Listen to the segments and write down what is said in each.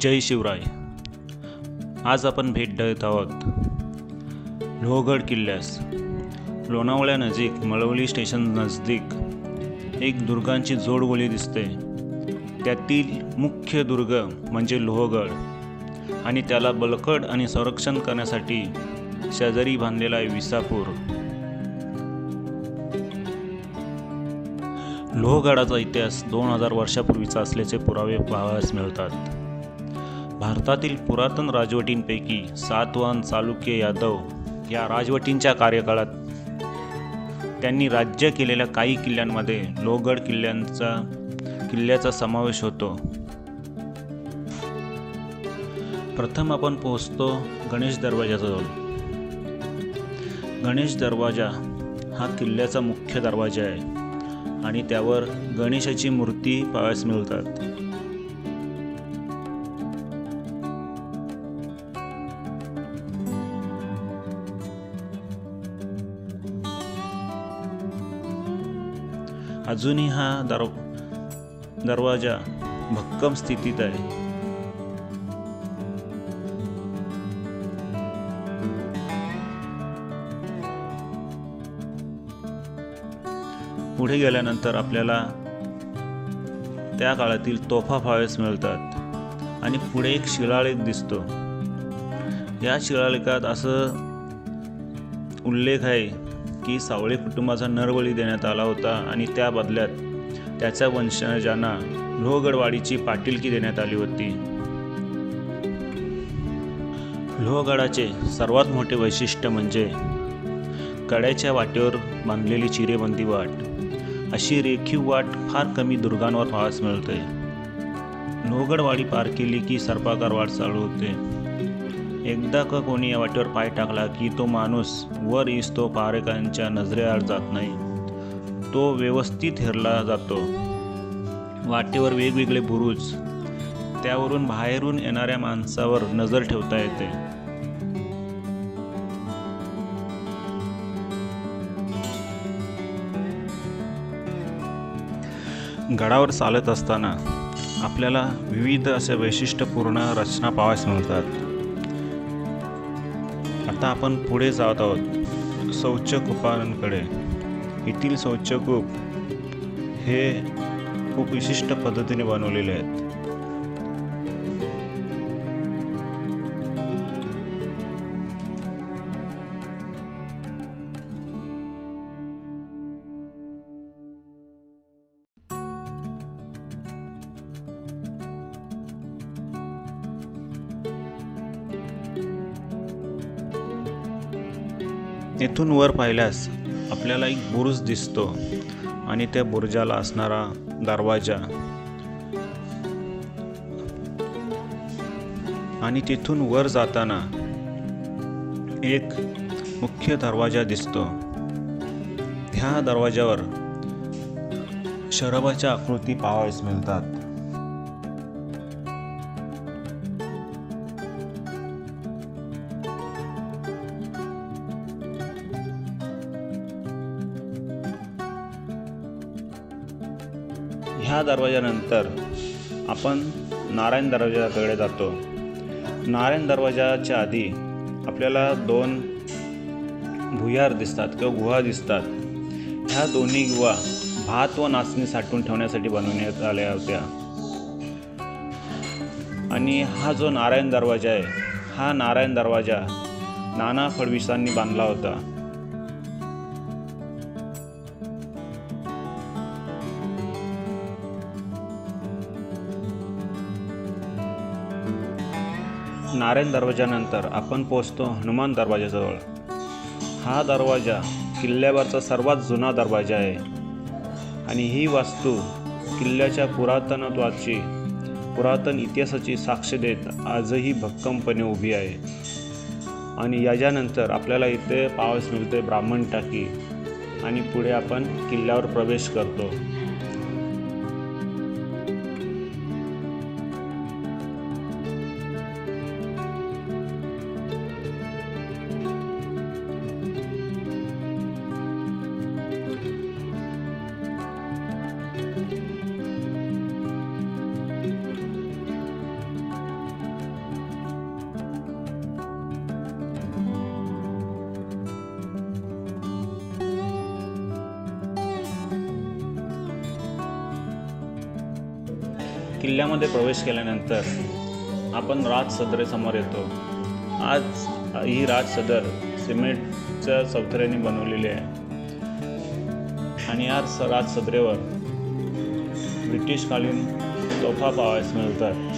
जय शिवराय. आज आपण भेट देत आहोत लोहगड किल्ल्यास. लोणावळ्यानजीक मळवली स्टेशन नजदीक एक दुर्गांची जोडगोळी दिसते. त्यातील मुख्य दुर्ग म्हणजे लोहगड आणि त्याला बलकट आणि संरक्षण करण्यासाठी शेजारी बांधलेला आहे विसापूर. लोहगडाचा इतिहास दोन हजार वर्षापूर्वीचा असल्याचे पुरावे पाहावयास मिळतात. भारतातील पुरातन राजवटींपैकी सातवाहन चालुक्य यादव या राजवटींच्या कार्यकाळात त्यांनी राज्य केलेल्या काही किल्ल्यांमध्ये लोहगड किल्ल्यांचा किल्ल्याचा समावेश होतो. प्रथम आपण पोहोचतो गणेश दरवाजाजवळ. गणेश दरवाजा हा किल्ल्याचा मुख्य दरवाजा आहे आणि त्यावर गणेशाची मूर्ती पाहायस मिळतात. अजूनही हा दर दरवाजा भक्कम स्थितीत आहे. पुढे गेल्यानंतर आपल्याला त्या काळातील तोफा फावेस मिळतात. आणि पुढे एक शिलालेख दिसतो. या शिलालेखात असं उल्लेख आहे की सावळे कुटुंबाचा नरबळी देण्यात आला होता आणि त्या बदल्यात त्याच्या वंशजांना लोहगडवाडीची पाटीलकी देण्यात आली होती. लोहगडाचे सर्वात मोठे वैशिष्ट्य म्हणजे कड्याच्या वाटेवर बांधलेली चिरेबंदी वाट. अशी रेखीव वाट फार कमी दुर्गांवर पाहास मिळते. लोहगडवाडी पार केली की सर्पाकार वाट चालू होते. एकदा का कोणी या वाटेवर पाय टाकला की तो माणूस वर इसतो पारेकांच्या नजरेआड जात नाही. तो व्यवस्थित हेरला जातो. वाटेवर वेगवेगळे बुरुज. त्यावरून बाहेरून येणाऱ्या माणसावर नजर ठेवता येते. गडावर चालत असताना आपल्याला विविध अशा वैशिष्ट्यपूर्ण रचना पाहायस मिळतात. आता आपण पुढे जात आहोत. शौचकूपांकडे येथील शौचकूप हे खूप विशिष्ट पद्धतीने बनवलेले आहेत. येथून वर पाहिल्यास आपल्याला एक बुरुज दिसतो आणि त्या बुरुजाला असणारा दरवाजा. आणि तिथून वर जाताना एक मुख्य दरवाजा दिसतो. ह्या दरवाजावर शरबाच्या आकृती पाहावयास मिळतात. दरवाजानंतर आपण नारायण दरवाजाकडे जातो. नारायण दरवाजाच्या आधी आपल्याला दोन भुयार दिसतात किंवा गुहा दिसतात. ह्या दोन्ही गुहा भात व नाचणी साठवून ठेवण्यासाठी बनवण्यात आल्या होत्या. आणि हा जो नारायण दरवाजा आहे हा नारायण दरवाजा नाना फडणवीसांनी बांधला होता. नारायण दरवाजानंतर आपण पोचतो हनुमान दरवाजाजवळ हा दरवाजा किल्ल्यावरचा सर्वात जुना दरवाजा आहे. आणि ही वास्तू किल्ल्याच्या पुरातनत्वाची पुरातन इतिहासाची साक्ष देत आजही भक्कमपणे उभी आहे. आणि याच्यानंतर आपल्याला इथे पावस मिळते ब्राह्मण टाकी. आणि पुढे आपण किल्ल्यावर प्रवेश करतो. किल्ल्यामध्ये प्रवेश केल्यानंतर आपण राज सदरेसमोर येतो. आज ही राज सदर सिमेंटच्या चौथऱ्याने बनवलेली आहे. आणि या स राज सदरेवर ब्रिटिशकालीन तोफा पाहायला मिळतात.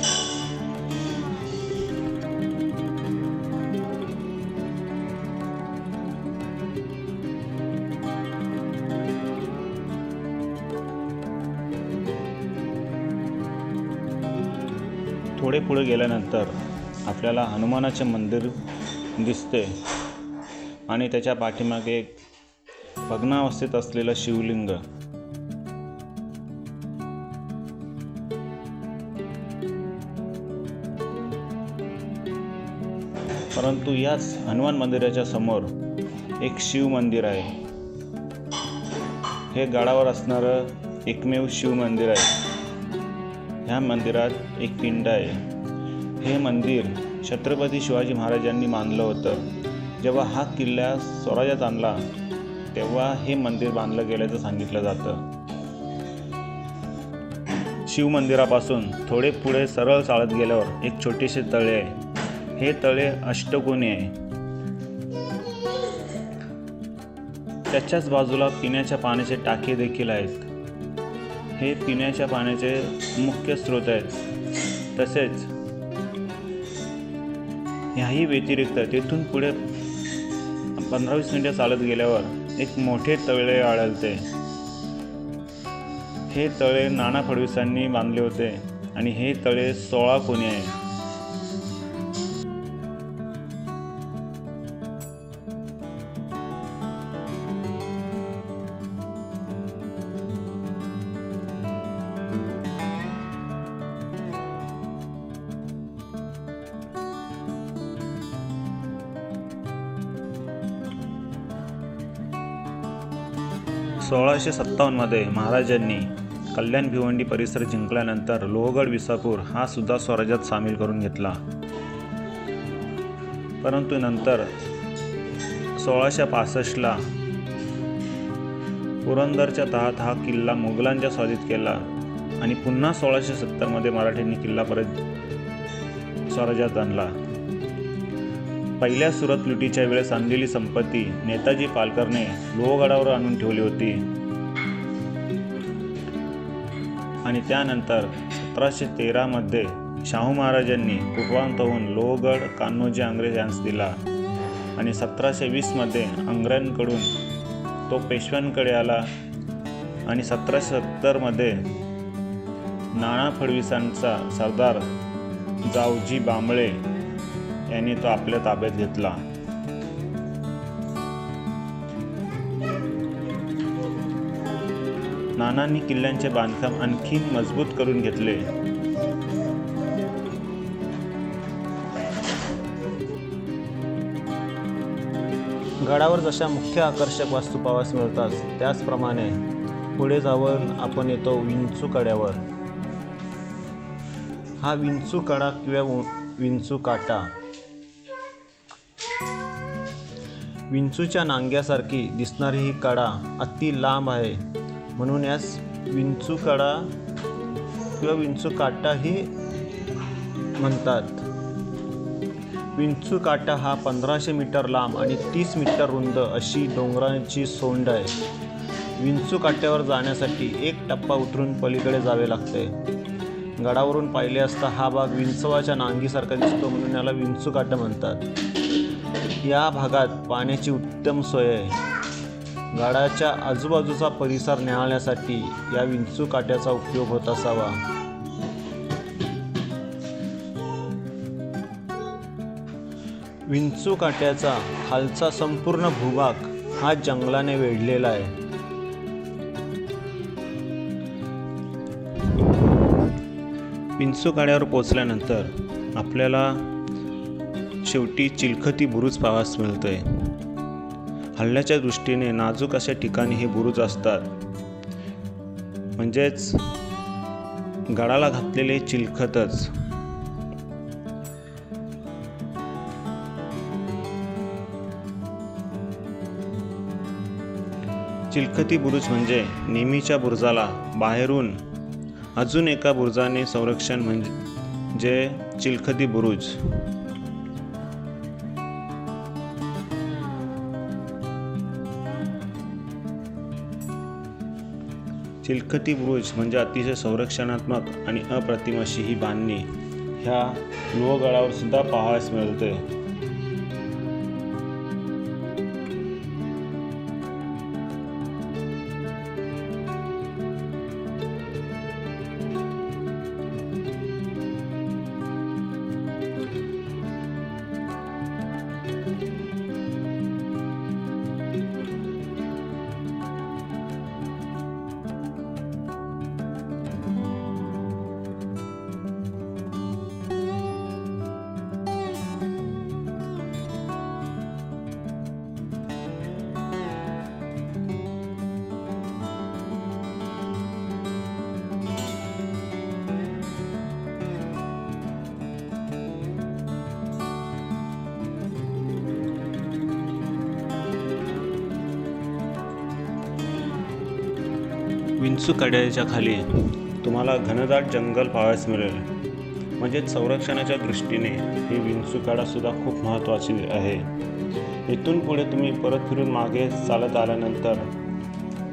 थोडे पुढे गेल्यानंतर आपल्याला हनुमानाचे मंदिर दिसते. आणि त्याच्या पाठीमागे एक भग्नावस्थेत असलेलं शिवलिंग. परंतु याच हनुमान मंदिराच्या समोर एक शिव मंदिर आहे. हे गडावर असणारं एकमेव शिव मंदिर आहे. ह्या मंदिरात एक पिंड आहे. हे मंदिर छत्रपती शिवाजी महाराजांनी बांधलं होतं. जेव्हा हा किल्ला स्वराज्यात आणला तेव्हा हे मंदिर बांधलं गेल्याचं सांगितलं जातं. शिव मंदिरापासून थोडे पुढे सरळ चालत गेल्यावर एक छोटेसे तळे आहे. हे तळे अष्टकोनी आहे. त्याच्याच बाजूला पिण्याच्या पाण्याचे टाके देखील आहेत. हे पिण्याच्या पाण्याचे मुख्य स्रोत आहेत. तसेच ह्याही व्यतिरिक्त तेथून पुढे पंधरा वीस मिनिटं चालत गेल्यावर एक मोठे तळे आढळते. हे तळे नाना फडवीसांनी बांधले होते आणि हे तळे सोळा कोणी आहे सोळाशे सत्तावन्नमध्ये महाराजांनी कल्याण भिवंडी परिसर जिंकल्यानंतर लोहगड विसापूर हा सुद्धा स्वराज्यात सामील करून घेतला. परंतु नंतर सोळाशे पासष्टला पुरंदरच्या तहात हा किल्ला मुघलांच्या स्वाधीत केला आणि पुन्हा सोळाशे सत्तरमध्ये मराठ्यांनी किल्ला परत स्वराज्यात आणला. पहिल्या सुरत लुटीच्या वेळेस आणलेली संपत्ती नेताजी पालकरने लोहगडावर आणून ठेवली होती. आणि त्यानंतर सतराशे तेरामध्ये शाहू महाराजांनी कुपवांत होऊन लोहगड कान्होजी अंग्रेज यांस दिला. आणि सतराशे वीसमध्ये अंग्र्यांकडून तो पेशव्यांकडे आला. आणि सतराशे सत्तरमध्ये नाना फडणवीसांचा सरदार जावजी बांबळे यांनी तो आपल्या ताब्यात घेतला. नानांनी किल्ल्यांचे बांधकाम आणखी मजबूत करून घेतले. गडावर जशा मुख्य आकर्षक वास्तू पावास मिळतात त्याचप्रमाणे पुढे जाऊन आपण येतो विंचू कड्यावर. हा विंचू कडा किंवा उ- विंचू काटा. विंचूच्या नांग्यासारखी दिसणारी ही कडा अति लांब आहे. म्हणून यास विंचू कडा किंवा विंचू काटाही म्हणतात. विंचू काटा हा पंधराशे मीटर लांब आणि तीस मीटर रुंद अशी डोंगराची सोंड आहे. विंचू काट्यावर जाण्यासाठी एक टप्पा उतरून पलीकडे जावे लागते. गडावरून पाहिले असता हा भाग विंचवाच्या नांगीसारखा दिसतो म्हणून याला विंचू काटा म्हणतात. या भागात पाण्याची उत्तम सोय आहे. गडाच्या आजूबाजूचा परिसर न्याहाळण्यासाठी या विंचू काट्याचा उपयोग होत असावा. विंचू काट्याचा खालचा संपूर्ण भूभाग हा जंगलाने वेढलेला आहे. विंचू काड्यावर पोचल्यानंतर आपल्याला शेवटी चिलखती बुरुज पाहावयास मिळतंय. हल्ल्याच्या दृष्टीने नाजूक अशा ठिकाणी हे बुरुज असतात. म्हणजेच गडाला घातलेले चिलखतच. चिलखती बुरुज म्हणजे नेहमीच्या बुरुजाला बाहेरून अजून एका बुरुजाने संरक्षण म्हणजे चिलखती बुरुज. चिलखती बुरुज म्हणजे अतिशय संरक्षणात्मक आणि अप्रतिम अशी ही बांधणी ह्या लोहगडावर सुद्धा पाहावयास मिळते. विंचू कड्याच्या खाली. तुम्हाला घनदाट जंगल पाहायस मिळेल. म्हणजेच संरक्षणाच्या दृष्टीने ही विंचूकाडासुद्धा खूप महत्त्वाची आहे. इथून पुढे तुम्ही परत फिरून मागे चालत आल्यानंतर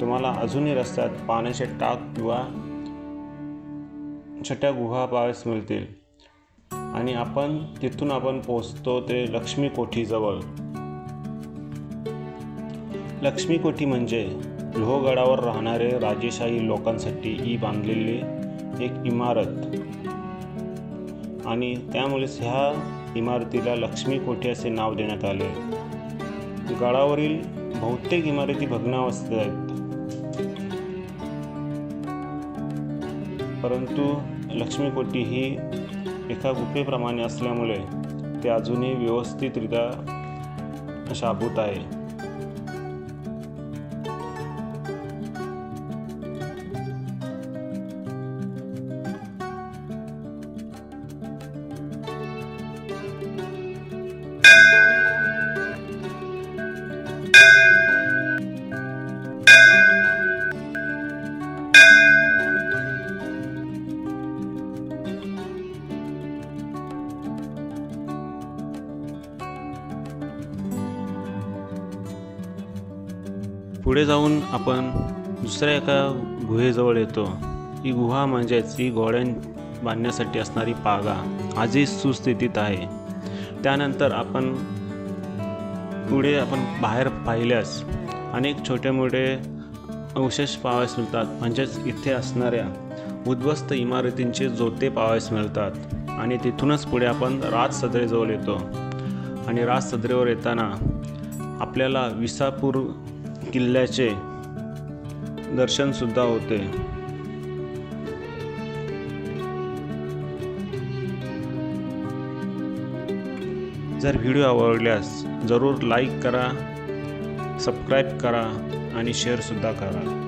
तुम्हाला अजूनही रस्त्यात पाण्याचे टाक किंवा छोट्या गुहा पाहायस मिळतील. आणि आपण तिथून आपण पोचतो ते लक्ष्मी कोठीजवळ लक्ष्मी कोठी म्हणजे लोहगडावर राहणारे राजेशाही लोकांसाठी ही बांधलेली एक इमारत. आणि त्यामुळेच ह्या इमारतीला लक्ष्मी कोठी असे नाव देण्यात आले. गडावरील बहुतेक इमारती भग्नावस्थेत आहेत. परंतु लक्ष्मी कोठी ही एका गुफेप्रमाणे असल्यामुळे ते अजूनही व्यवस्थितरित्या शाबूत आहे. पुढे जाऊन आपण दुसऱ्या एका गुहेजवळ येतो. ही गुहा म्हणजेच ही गोड्यां बांधण्यासाठी असणारी पागा आजही सुस्थितीत आहे. त्यानंतर आपण पुढे आपण बाहेर पाहिल्यास अनेक छोटे मोठे अवशेष पाहावयास मिळतात. म्हणजेच इथे असणाऱ्या उद्ध्वस्त इमारतींचे जोते पाहावयास मिळतात. आणि तिथूनच पुढे आपण राज सदरेजवळ येतो. आणि राज सदरेवर येताना आपल्याला विसापूर किल्ल्याचे दर्शनसुद्धा होते. जर व्हिडिओ आवडल्यास जरूर लाईक करा सबस्क्राईब करा आणि शेअरसुद्धा करा.